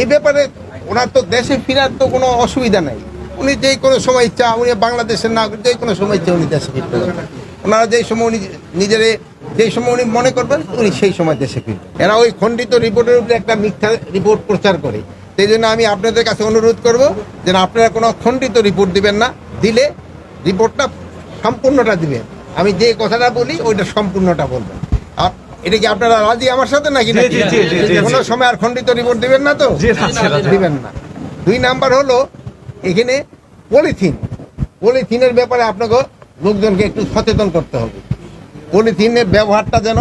এই ব্যাপারে ওনার তো দেশে ফেরার তো কোনো অসুবিধা নাই। উনি যে কোনো সময় ইচ্ছা, উনি বাংলাদেশের নাগরিক, যে কোনো সময় ইচ্ছা উনি দেশে ফিরতে পারবেন। ওনারা যেই সময় উনি নিজেরে যেই সময় উনি মনে করবেন, উনি সেই সময় দেশে ফিরবেন। এরা ওই খণ্ডিত রিপোর্টের উপরে একটা মিথ্যা রিপোর্ট প্রচার করে। সেই জন্য আমি আপনাদের কাছে অনুরোধ করব যেন আপনারা কোনো খণ্ডিত রিপোর্ট দিবেন না। দিলে রিপোর্টটা সম্পূর্ণটা দিবেন। আমি যে কথাটা বলি, ওইটা সম্পূর্ণটা বলবেন। এটা কি আপনারা রাজি আমার সাথে নাকি। কোনো সময় আর খণ্ডিত রিপোর্ট দিবেন না তো। দিবেন না। দুই নাম্বার হলো এখানে পলিথিন। পলিথিনের ব্যাপারে আপনাকে লোকজনকে একটু সচেতন করতে হবে। পলিথিনের ব্যবহারটা যেন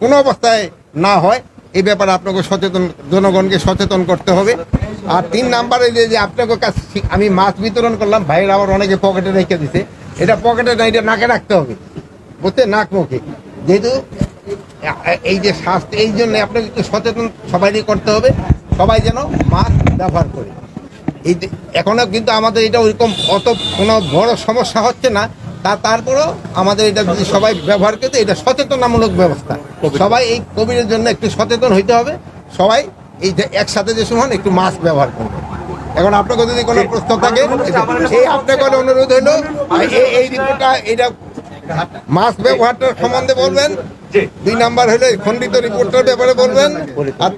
কোনো অবস্থায় না হয় এই ব্যাপারে আপনাকে সচেতন জনগণকে সচেতন করতে হবে। আর তিন নাম্বারে যে যে আপনাকে কাছে আমি মাছ বিতরণ করলাম ভাইয়ের আবার অনেকে পকেটে রেখে দিছে। এটা পকেটে না এটা নাকে রাখতে হবে। বুঝতে নাক মুখে। যেহেতু এই যে স্বাস্থ্য এই জন্য আপনাকে একটু সচেতন সবাইকে করতে হবে। সবাই যেন মাস্ক ব্যবহার করে। এই যে- এখনও কিন্তু আমাদের এটা ওইরকম অত কোনো বড় সমস্যা হচ্ছে না। তা তারপরেও আমাদের এটা যদি সবাই ব্যবহার করতে এটা সচেতনামূলক ব্যবস্থা। সবাই এই কোভিডের জন্য একটু সচেতন হইতে হবে। সবাই এই যে একসাথে যে সময় একটু মাস্ক ব্যবহার করবে এখন আপনাকে যদি কোনো প্রশ্ন থাকে এই আপনাকে অনুরোধ হলো এই- এই রিপোর্টটা এটা মাস্ক ব্যবহারটার সম্বন্ধে বলবেন? দুই নাম্বার হলে খন্ডিত খণ্ডিত রিপোর্টের ব্যাপারে বলবেন? আর